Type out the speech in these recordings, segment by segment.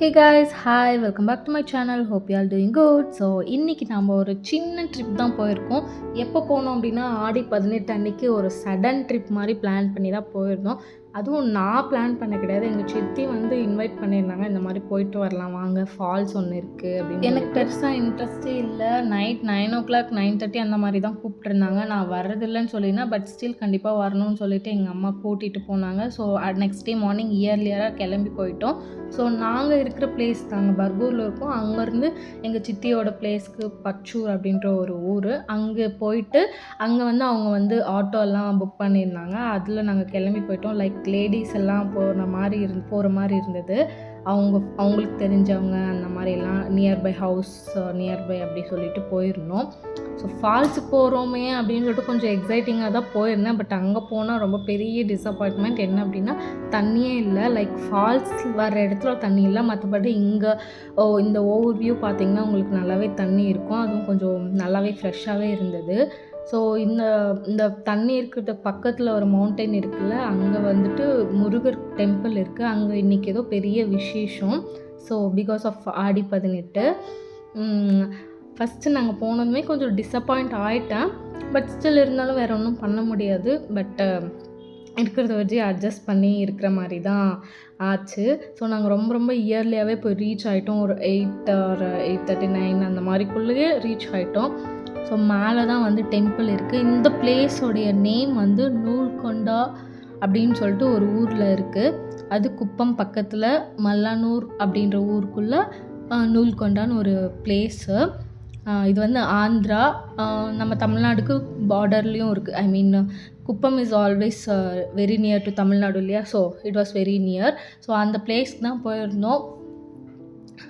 Hey guys hi welcome back to my channel hope you all doing good so இன்றைக்கி நம்ம ஒரு சின்ன trip தான் போயிருக்கோம். எப்போ போனோம் அப்படின்னா ஆடி பதினெட்டு அன்னைக்கு ஒரு சடன் ட்ரிப் மாதிரி பிளான் பண்ணி தான் போயிருந்தோம். அதுவும் நான் பிளான் பண்ண கிடையாது. எங்கள் சித்தி வந்து இன்வைட் பண்ணியிருந்தாங்க. இந்த மாதிரி போயிட்டு வரலாம் வாங்க. ஃபால்ஸ் ஒன்று இருக்குது அப்படின்னு எனக்கு பெருசாக இன்ட்ரெஸ்டே இல்லை. Night nine o'clock nine thirty அந்த மாதிரி தான் கூப்பிட்டுருந்தாங்க. நான் வர்றதில்லைன்னு சொல்லியிருந்தேன். பட் ஸ்டில் கண்டிப்பாக வரணும்னு சொல்லிட்டு எங்கள் அம்மா கூட்டிகிட்டு போனாங்க. ஸோ நெக்ஸ்ட் டே மார்னிங் இயர்லியராக கிளம்பி போயிட்டோம். ஸோ நாங்கள் இருக்கிற பிளேஸ் நாங்கள் பர்கூரில் இருக்கோம். அங்கேருந்து எங்கள் சித்தியோட பிளேஸ்க்கு பச்சூர் அப்படின்ற ஒரு ஊர். அங்கே போயிட்டு அங்கே வந்து அவங்க வந்து ஆட்டோலாம் புக் பண்ணியிருந்தாங்க. அதில் நாங்கள் கிளம்பி போயிட்டோம். லைக் லேடிஸ் எல்லாம் போகிற மாதிரி இருந்து போகிற மாதிரி இருந்தது. அவங்க அவங்களுக்கு தெரிஞ்சவங்க அந்த மாதிரிலாம் நியர்பை ஹவுஸ் நியர்பை அப்படி சொல்லிட்டு போயிருந்தோம். ஸோ ஃபால்ஸுக்கு போகிறோமே அப்படின்னு சொல்லிட்டு கொஞ்சம் எக்ஸைட்டிங்காக தான் போயிருந்தேன். பட் அங்கே போனால் ரொம்ப பெரிய டிஸப்பாயின்மெண்ட் என்ன அப்படின்னா தண்ணியே இல்லை. லைக் ஃபால்ஸ் வர இடத்துல தண்ணி இல்லை. மற்றபடி இங்கே ஓ இந்த ஓவர் வியூ பார்த்திங்கன்னா உங்களுக்கு நல்லாவே தண்ணி இருக்கும். அதுவும் கொஞ்சம் நல்லாவே ஃப்ரெஷ்ஷாகவே இருந்தது. ஸோ இந்த இந்த தண்ணி இருக்கிறது பக்கத்தில் ஒரு மவுண்டைன் இருக்குல்ல அங்கே வந்துட்டு முருகர் டெம்பிள் இருக்குது அங்கே இன்றைக்கி ஏதோ பெரிய விசேஷம். ஸோ பிகாஸ் ஆஃப் ஆடி பதினெட்டு ஃபஸ்ட்டு நாங்கள் போனதுமே கொஞ்சம் டிசப்பாயிண்ட் ஆகிட்டேன் பட் ஸ்டில் இருந்தாலும் வேறு ஒன்றும் பண்ண முடியாது. பட்டு இருக்கிறத வச்சு அட்ஜஸ்ட் பண்ணி இருக்கிற மாதிரி தான் ஆச்சு. ஸோ நாங்கள் ரொம்ப ரொம்ப இயர்லியாகவே போய் ரீச் ஆகிட்டோம் ஒரு eight or eight thirty nine அந்த மாதிரிக்குள்ளேயே ரீச் ஆகிட்டோம் ஸோ மேலே தான் வந்து டெம்பிள் இருக்குது இந்த பிளேஸோடைய நேம் வந்து நூல்கொண்டா அப்படின்னு சொல்லிட்டு ஒரு ஊரில் இருக்குது அது குப்பம் பக்கத்தில் மல்லானூர் அப்படின்ற ஊருக்குள்ளே நூல்கொண்டான்னு ஒரு பிளேஸு இது வந்து ஆந்திரா. நம்ம தமிழ்நாடுக்கு பார்டர்லேயும் இருக்குது I mean Kuppam is always very near to Tamil Nadu இல்லையா? So it was very near so அந்த பிளேஸ்க்கு தான் போயிருந்தோம்.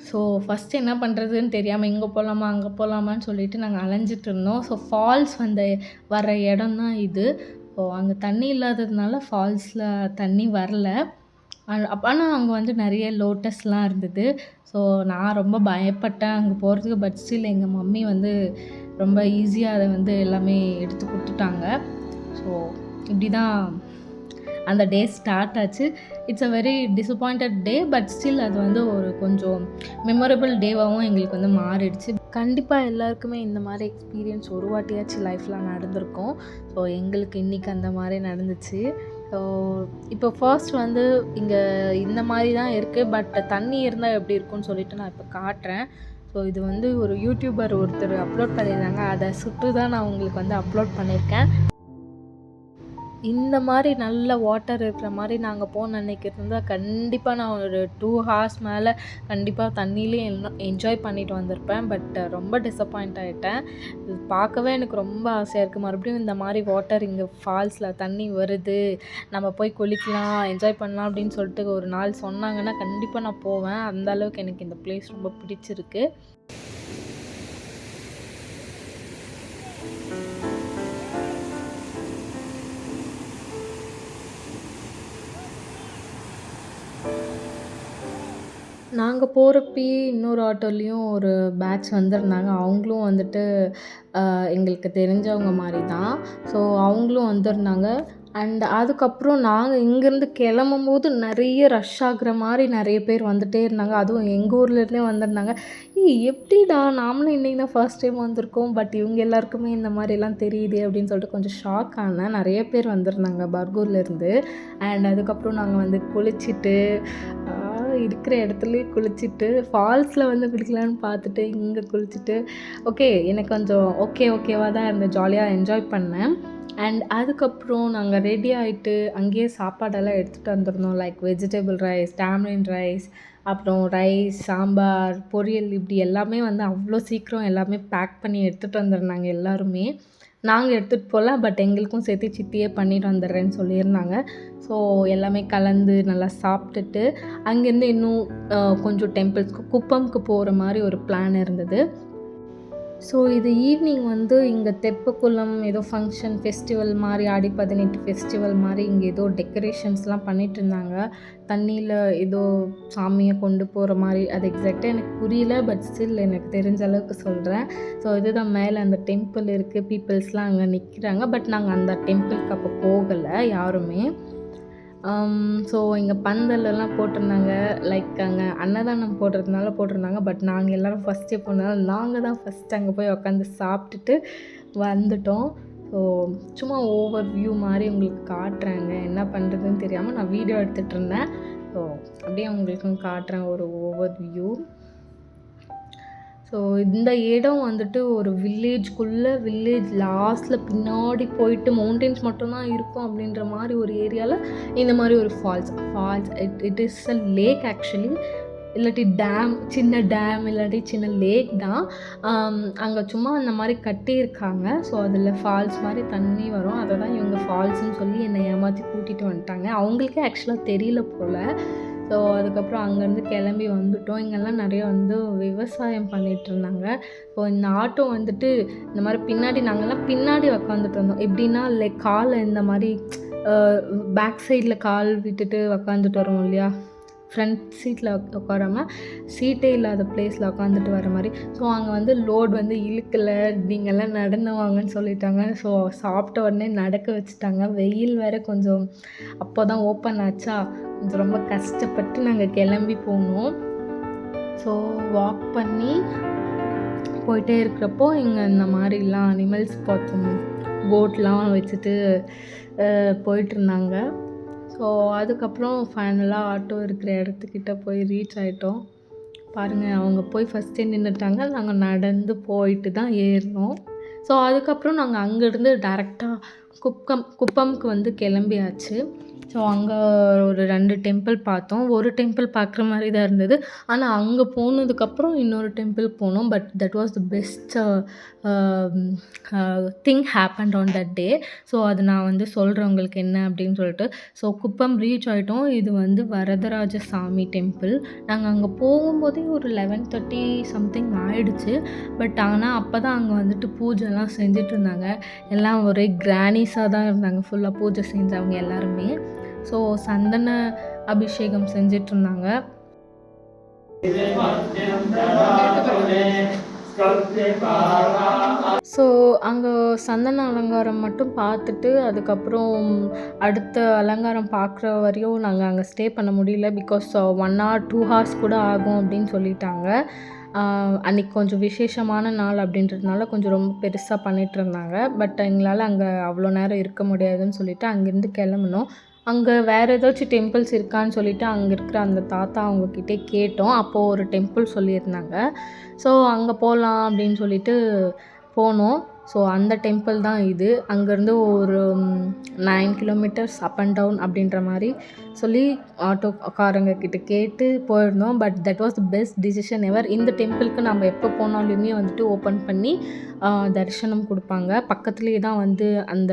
ஸோ ஃபஸ்ட்டு என்ன பண்ணுறதுன்னு தெரியாமல் இங்கே போகலாமா அங்கே போகலாமான்னு சொல்லிட்டு நாங்கள் அலைஞ்சிட்டு இருந்தோம். ஸோ ஃபால்ஸ் வந்த வர இடம் தான் இது. ஸோ அங்கே தண்ணி இல்லாததுனால ஃபால்ஸில் தண்ணி வரல. அப்போ ஆனால் அங்கே வந்து நிறைய லோட்டஸ்லாம் இருந்தது. ஸோ நான் ரொம்ப பயப்பட்டேன் அங்கே போகிறதுக்கு பட் ஸ்டில் எங்கள் மம்மி வந்து ரொம்ப ஈஸியாக அதை வந்து எல்லாமே எடுத்து கொடுத்துட்டாங்க. ஸோ இப்படி தான் அந்த டே ஸ்டார்ட் ஆச்சு. It's a very disappointed day but still அது வந்து ஒரு கொஞ்சம் மெமரபிள் டேவாகவும் எங்களுக்கு வந்து மாறிடுச்சு. கண்டிப்பாக எல்லாருக்குமே இந்த மாதிரி எக்ஸ்பீரியன்ஸ் ஒரு வாட்டியாச்சும் லைஃப்பில் நடந்திருக்கும். ஸோ எங்களுக்கு இன்றைக்கி அந்த மாதிரி நடந்துச்சு. ஸோ இப்போ ஃபர்ஸ்ட் வந்து இங்கே இந்த மாதிரி தான் இருக்குது பட் தண்ணி இருந்தால் எப்படி இருக்கும்னு சொல்லிட்டு நான் இப்போ காட்டுறேன். ஸோ இது வந்து ஒரு யூடியூபர் ஒருத்தர் அப்லோட் பண்ணியிருந்தாங்க. அதை சுட்டு தான் நான் உங்களுக்கு வந்து அப்லோட் பண்ணியிருக்கேன். இந்த மாதிரி நல்ல வாட்டர் இருக்கிற மாதிரி நாங்கள் போன அன்னைக்கு இருந்தால் கண்டிப்பாக நான் ஒரு டூ ஹார்ஸ் மேலே கண்டிப்பாக தண்ணியிலே என்ஜாய் பண்ணிட்டு வந்திருப்பேன். பட் ரொம்ப டிசப்பாயிண்ட் ஆகிட்டேன் இது பார்க்கவே எனக்கு ரொம்ப ஆசையாக இருக்குது மறுபடியும் இந்த மாதிரி வாட்டர் இங்கே ஃபால்ஸில் தண்ணி வருது. நம்ம போய் குளிக்கலாம் என்ஜாய் பண்ணலாம் அப்படின்னு சொல்லிட்டு ஒரு நாள் சொன்னாங்கன்னா கண்டிப்பாக நான் போவேன். அந்த அளவுக்கு எனக்கு இந்த பிளேஸ் ரொம்ப பிடிச்சிருக்கு. நாங்கள் போகிறப்பயே இன்னொரு ஆட்டோலேயும் ஒரு பேட்ச் வந்திருந்தாங்க. அவங்களும் வந்துட்டு எங்களுக்கு தெரிஞ்சவங்க மாதிரி தான் ஸோ அவங்களும் வந்திருந்தாங்க. அண்ட் அதுக்கப்புறம் நாங்கள் இங்கேருந்து கிளம்பும்போது நிறைய ரஷ் ஆகுற மாதிரி நிறைய பேர் வந்துகிட்டே இருந்தாங்க. அதுவும் எங்கள் ஊர்லேருந்தே வந்திருந்தாங்க. ஏய் எப்படிடா? நாமளும் இன்றைக்கி தான் ஃபர்ஸ்ட் டைம் வந்திருக்கோம். பட் இவங்க எல்லாருக்குமே இந்த மாதிரிலாம் தெரியுது அப்படின்னு சொல்லிட்டு கொஞ்சம் ஷாக் ஆனேன் நிறைய பேர் வந்திருந்தாங்க பர்கூர்லேருந்து அண்ட் அதுக்கப்புறம் நாங்கள் வந்து குளிச்சுட்டு இருக்கிற இடத்துலையே குளிச்சுட்டு ஃபால்ஸில் வந்து குளிக்கலான்னு பார்த்துட்டு இங்கே குளிச்சுட்டு ஓகே எனக்கு கொஞ்சம் ஓகே ஓகேவாக தான் இருந்தேன் ஜாலியாக என்ஜாய் பண்ணேன். அண்ட் அதுக்கப்புறம் நாங்கள் ரெடி ஆகிட்டு அங்கேயே சாப்பாடெல்லாம் எடுத்துகிட்டு வந்திருந்தோம். Like vegetable rice tamarind rice அப்புறம் ரைஸ் சாம்பார் பொரியல் இப்படி எல்லாமே வந்து அவ்வளோ சீக்கிரம் எல்லாமே பேக் பண்ணி எடுத்துகிட்டு வந்துருந்தாங்க எல்லாருமே. நாங்கள் எடுத்துகிட்டு போகல பட் எங்களுக்கும் சேர்த்து சித்தியே பண்ணிட்டு வந்துடுறேன்னு சொல்லியிருந்தாங்க. ஸோ எல்லாமே கலந்து நல்லா சாப்பிட்டுட்டு அங்கேருந்து இன்னும் கொஞ்சம் டெம்பிள்ஸ்க்கு குப்பம்க்கு போகிற மாதிரி ஒரு பிளான் இருந்தது. ஸோ இது ஈவினிங் வந்து இங்கே தெப்பக்குளம் ஏதோ ஃபங்க்ஷன் ஃபெஸ்டிவல் மாதிரி ஆடி பதினெட்டு ஃபெஸ்டிவல் மாதிரி இங்கே ஏதோ டெக்கரேஷன்ஸ்லாம் பண்ணிகிட்டு இருந்தாங்க. தண்ணியில் ஏதோ சாமியை கொண்டு போகிற மாதிரி அது எக்ஸாக்டாக எனக்கு புரியல பட் ஸ்டில் எனக்கு தெரிஞ்ச அளவுக்கு சொல்கிறேன் ஸோ இதுதான் மேலே அந்த டெம்பிள் இருக்குது பீப்புள்ஸ்லாம் அங்கே நிற்கிறாங்க பட் நாங்கள் அந்த டெம்பிளுக்கு அப்போ போகலை யாருமே. Um, ஸோ இங்கே பந்தலெல்லாம் போட்டிருந்தாங்க. லைக் அங்கே அன்னதானம் போடுறதுனால போட்டிருந்தாங்க. பட் நாங்கள் எல்லோரும் ஃபஸ்ட்டே போனதால் நாங்கள் தான் ஃபஸ்ட் அங்கே போய் உக்காந்து சாப்பிட்டுட்டு வந்துட்டோம். ஸோ சும்மா ஓவர் வியூ மாதிரி உங்களுக்கு காட்டுறாங்க. என்ன பண்ணுறதுன்னு தெரியாமல் நான் வீடியோ எடுத்துகிட்டு இருந்தேன். ஸோ அப்படியே உங்களுக்கும் காட்டுறேன் ஒரு ஓவர் வியூ ஸோ இந்த இடம் வந்துட்டு ஒரு வில்லேஜ்குள்ளே வில்லேஜ் லாஸ்ட்டில் பின்னாடி போயிட்டு மவுண்டெயின்ஸ் மட்டும்தான் இருக்கும் அப்படின்ற மாதிரி ஒரு ஏரியாவில் இந்த மாதிரி ஒரு falls falls it it is a lake actually இல்லாட்டி டேம் சின்ன டேம் இல்லாட்டி சின்ன லேக் தான். Um, அங்கே சும்மா அந்த மாதிரி கட்டியிருக்காங்க. ஸோ அதில் ஃபால்ஸ் மாதிரி தண்ணி வரும். அதை தான் இவங்க ஃபால்ஸ்னு சொல்லி என்னை ஏமாற்றி கூட்டிகிட்டு வந்துட்டாங்க. அவங்களுக்கே ஆக்சுவலாக தெரியல போல். ஸோ அதுக்கப்புறம் அங்கேருந்து கிளம்பி வந்துட்டோம். இங்கெல்லாம் நிறைய வந்து விவசாயம் பண்ணிகிட்ருந்தாங்க ஸோ இந்த ஆட்டோ வந்துட்டு இந்த மாதிரி பின்னாடி நாங்கள்லாம் பின்னாடி உக்காந்துட்டு வந்தோம் எப்படின்னா லைக் காலை இந்த மாதிரி பேக் சைடில் கால் விட்டுட்டு உக்காந்துட்டு வரோம் இல்லையா? ஃப்ரண்ட் சீட்டில் உட்காராம சீட்டே இல்லாத ப்ளேஸில் உட்காந்துட்டு வர மாதிரி. ஸோ அங்கே வந்து லோட் வந்து இழுக்கலை. நீங்கள்லாம் நடந்து வாங்கன்னு சொல்லிட்டாங்க. ஸோ சாப்பிட்ட உடனே நடக்க வச்சுட்டாங்க. வெயில் வேறு கொஞ்சம் அப்போ தான் ஓப்பன் ஆச்சா? ரொம்ப கஷ்டப்பட்டு நாங்கள் கிளம்பி போனோம். ஸோ வாக் பண்ணி போயிட்டே இருக்கிறப்போ இங்கே இந்த மாதிரிலாம் அனிமல்ஸ் பார்த்தோம் போட்லாம் வச்சுட்டு போயிட்டுருந்தாங்க. ஸோ அதுக்கப்புறம் ஃபைனலாக ஆட்டோ இருக்கிற இடத்துக்கிட்ட போய் ரீச் ஆகிட்டோம் பாருங்கள் அவங்க போய் ஃபஸ்ட்டே நின்றுட்டாங்க நாங்கள் நடந்து போயிட்டு தான் ஏறினோம். ஸோ அதுக்கப்புறம் நாங்கள் அங்கேருந்து டேரெக்டாக குப்பம் குப்பம்க்கு வந்து கிளம்பியாச்சு. ஸோ அங்கே ஒரு ரெண்டு டெம்பிள் பார்த்தோம். ஒரு டெம்பிள் பார்க்குற மாதிரி தான் இருந்தது. ஆனால் அங்கே போனதுக்கப்புறம் இன்னொரு டெம்பிள் போனோம். But that was the best thing happened on that day so அது நான் வந்து சொல்கிறேன் உங்களுக்கு என்ன அப்படின்னு சொல்லிட்டு. ஸோ குப்பம் ரீச் ஆகிட்டோம் இது வந்து வரதராஜ சாமி டெம்பிள் நாங்கள் அங்கே போகும்போதே ஒரு லெவன் தேர்ட்டி சம்திங் ஆயிடுச்சு. பட் ஆனால் அப்போ தான் அங்கே வந்துட்டு பூஜைலாம் செஞ்சுட்டு இருந்தாங்க. எல்லாம் ஒரே கிரானிஸாக தான் இருந்தாங்க. ஃபுல்லாக பூஜை செஞ்சவங்க எல்லாருமே. ஸோ சந்தன அபிஷேகம் செஞ்சிட்ருந்தாங்க. ஸோ அங்கே சந்தன அலங்காரம் மட்டும் பார்த்துட்டு அதுக்கப்புறம் அடுத்த அலங்காரம் பார்க்குற வரையும் நாங்கள் அங்கே ஸ்டே பண்ண முடியல. Because one hour two hours கூட ஆகும் அப்படின்னு சொல்லிட்டாங்க. அன்றைக்கி கொஞ்சம் விசேஷமான நாள் அப்படின்றதுனால கொஞ்சம் ரொம்ப பெருசாக பண்ணிகிட்ருந்தாங்க பட் எங்களால் அங்கே அவ்வளோ நேரம் இருக்க முடியாதுன்னு சொல்லிவிட்டு அங்கேருந்து கிளம்புனோம். அங்கே வேறு ஏதாச்சும் டெம்பிள்ஸ் இருக்கான்னு சொல்லிவிட்டு அங்கே இருக்கிற அந்த தாத்தா அவங்கக்கிட்டே கேட்டோம். அப்போது ஒரு டெம்பிள் சொல்லியிருந்தாங்க. ஸோ அங்கே போகலாம் அப்படின்னு சொல்லிட்டு போனோம். ஸோ அந்த டெம்பிள் தான் இது. அங்கேருந்து ஒரு nine kilometres up and down அப்படின்ற மாதிரி சொல்லி ஆட்டோக்காரங்க கிட்ட கேட்டு போயிருந்தோம். But that was the best decision ever இந்த டெம்பிளுக்கு நம்ம எப்போ போனாலுமே வந்துட்டு ஓப்பன் பண்ணி தரிசனம் கொடுப்பாங்க. பக்கத்துலேயே தான் வந்து அந்த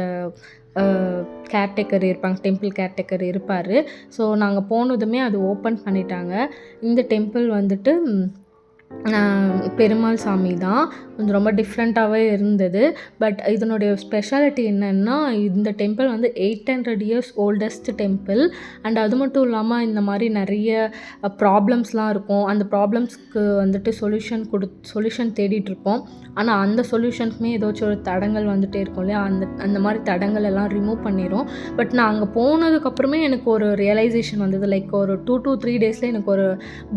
கேர்டேக்கர் இருப்பாங்க. டெம்பிள் கேர்டேக்கர் இருப்பார். ஸோ நாங்கள் போனதுமே அது ஓப்பன் பண்ணிட்டாங்க. இந்த டெம்பிள் வந்துட்டு பெருமாள் சாமி தான். கொஞ்சம் ரொம்ப டிஃப்ரெண்ட்டாகவே இருந்தது. பட் இதனுடைய ஸ்பெஷாலிட்டி என்னென்னா இந்த டெம்பிள் வந்து eight hundred years oldest temple and அது மட்டும் இல்லாமல் இந்த மாதிரி நிறைய ப்ராப்ளம்ஸ்லாம் இருக்கும். அந்த ப்ராப்ளம்ஸ்க்கு வந்துட்டு சொல்யூஷன் கொடு சொல்யூஷன் தேடிட்டுருப்போம் ஆனால் அந்த சொல்யூஷனுக்குமே ஏதாச்சும் ஒரு தடங்கள் வந்துகிட்டே இருக்கும் இல்லையா? அந்த அந்த மாதிரி தடங்கள் எல்லாம் ரிமூவ் பண்ணிடும் பட் நான் அங்கே போனதுக்கப்புறமே எனக்கு ஒரு ரியலைசேஷன் வந்தது. லைக் ஒரு டூ டூ த்ரீ டேஸில் எனக்கு ஒரு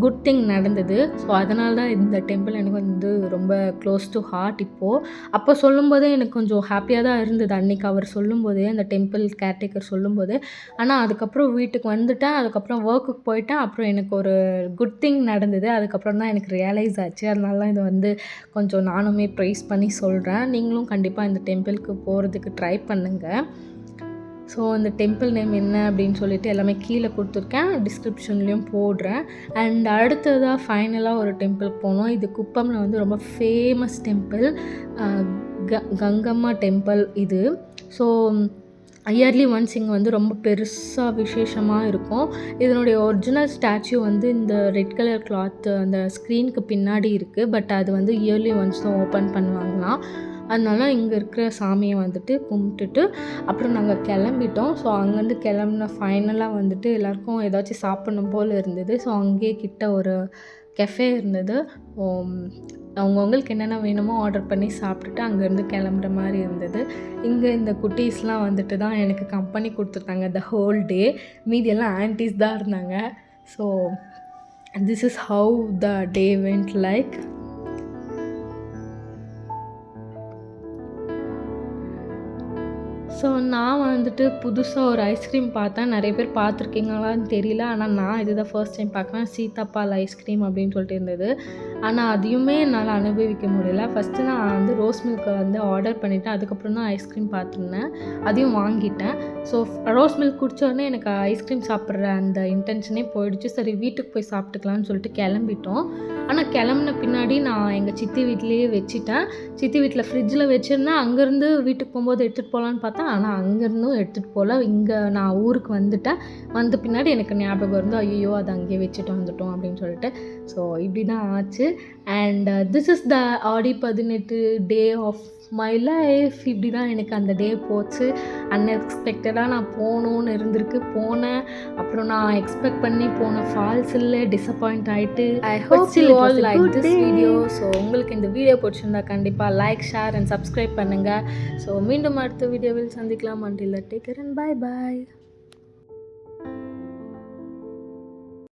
குட் திங் நடந்தது. ஸோ அதனால தான் இந்த டெம்பிள் எனக்கு வந்து ரொம்ப க்ளோஸ் டு ஹார்ட் இப்போது அப்போ சொல்லும்போதே எனக்கு கொஞ்சம் ஹாப்பியாக தான் இருந்தது. அன்றைக்கி அவர் சொல்லும்போதே அந்த டெம்பிள் கேர்டேக்கர் சொல்லும்போது. ஆனால் அதுக்கப்புறம் வீட்டுக்கு வந்துட்டேன். அதுக்கப்புறம் ஒர்க்குக்கு போயிட்டேன். அப்புறம் எனக்கு ஒரு குட் திங் நடந்தது. அதுக்கப்புறம் தான் எனக்கு ரியலைஸ் ஆச்சு. அதனால தான் இதை வந்து கொஞ்சம் நானுமே ப்ரைஸ் பண்ணி சொல்கிறேன் நீங்களும் கண்டிப்பாக இந்த டெம்பிளுக்கு போகிறதுக்கு ட்ரை பண்ணுங்கள் ஸோ அந்த டெம்பிள் நேம் என்ன அப்படின்னு சொல்லிட்டு எல்லாமே கீழே கொடுத்துருக்கேன். டிஸ்கிரிப்ஷன்லேயும் போடுறேன். அண்ட் அடுத்ததாக ஃபைனலாக ஒரு டெம்பிள் போனோம் இது குப்பமில் வந்து ரொம்ப ஃபேமஸ் டெம்பிள் க கங்கம்மா டெம்பிள் இது. ஸோ இயர்லி ஒன்ஸ் இங்கே வந்து ரொம்ப பெருசாக விசேஷமாக இருக்கும். இதனுடைய ஒரிஜினல் ஸ்டாச்சு வந்து இந்த ரெட் கலர் கிளாத்து அந்த ஸ்க்ரீனுக்கு பின்னாடி இருக்குது பட் அது வந்து இயர்லி ஒன்ஸ் தான் ஓப்பன் பண்ணுவாங்களாம். அதனால இங்கே இருக்கிற சாமியை வந்துட்டு கும்பிட்டுட்டு அப்புறம் நாங்கள் கிளம்பிட்டோம். ஸோ அங்கேருந்து கிளம்புன ஃபைனலாக வந்துட்டு எல்லாருக்கும் ஏதாச்சும் சாப்பிட்ணும் போல் இருந்தது. ஸோ அங்கேயே கிட்ட ஒரு கெஃபே இருந்தது. Um, அவங்கவுங்களுக்கு என்னென்ன வேணுமோ ஆர்டர் பண்ணி சாப்பிட்டுட்டு அங்கேருந்து கிளம்புற மாதிரி இருந்தது. இங்கே இந்த குட்டீஸ்லாம் வந்துட்டு தான் எனக்கு கம்பெனி கொடுத்துருந்தாங்க த ஹோல் டே மீதியெல்லாம் ஆன்டிஸ் தான் இருந்தாங்க. So this is how the day went like so நான் வந்துட்டு புதுசாக ஒரு ஐஸ்கிரீம் பார்த்தேன். நிறைய பேர் பார்த்துருக்கீங்களான்னு தெரியல. ஆனால் நான் இதுதான் ஃபர்ஸ்ட் டைம் பார்க்குறேன். சீத்தாப்பால் ஐஸ்கிரீம் அப்படின்னு சொல்லிட்டு இருந்தது. ஆனால் அதையுமே என்னால் அனுபவிக்க முடியல. ஃபஸ்ட்டு நான் வந்து ரோஸ் மில்க்கை வந்து ஆர்டர் பண்ணிவிட்டேன் அதுக்கப்புறம் தான் ஐஸ்கிரீம் பார்த்துருந்தேன் அதையும் வாங்கிட்டேன். ஸோ ரோஸ் மில்க் குடித்தோடனே எனக்கு ஐஸ்கிரீம் சாப்பிட்ற அந்த இன்டென்ஷனே போயிடுச்சு. சரி வீட்டுக்கு போய் சாப்பிட்டுக்கலாம்னு சொல்லிட்டு கிளம்பிட்டோம். ஆனால் கிளம்புன பின்னாடி நான் எங்கள் சித்தி வீட்லேயே வச்சுட்டேன். சித்தி வீட்டில் ஃப்ரிட்ஜில் வச்சுருந்தேன் அங்கேருந்து வீட்டுக்கு போகும்போது எடுத்துகிட்டு போகலான்னு பார்த்தா ஆனால் அங்கேருந்தும் எடுத்துகிட்டு போகல இங்கே நான் ஊருக்கு வந்துட்டேன். வந்த பின்னாடி எனக்கு ஞாபகம் இருந்தோ ஐயோ அதை அங்கேயே வச்சுட்டு வந்துட்டோம் அப்படின்னு சொல்லிட்டு. ஸோ இப்படி தான் ஆச்சு அண்ட் திஸ் இஸ் த ஆடி பதினெட்டு டே ஆஃப் மை லைஃப் இப்படி தான் எனக்கு அந்த டே போச்சு. அன்எக்ஸ்பெக்டடாக நான் போகணுன்னு இருந்திருக்கு. போனேன். அப்புறம் நான் எக்ஸ்பெக்ட் பண்ணி போன ஃபால்ஸ் இல்லை டிசப்பாயிண்ட் ஆகிட்டு I hope you all like this video so உங்களுக்கு இந்த வீடியோ பிடிச்சிருந்தா கண்டிப்பாக லைக் ஷேர் அண்ட் சப்ஸ்கிரைப் பண்ணுங்கள் ஸோ மீண்டும் அடுத்த வீடியோவில் சந்திக்கலாம். Until take care and bye bye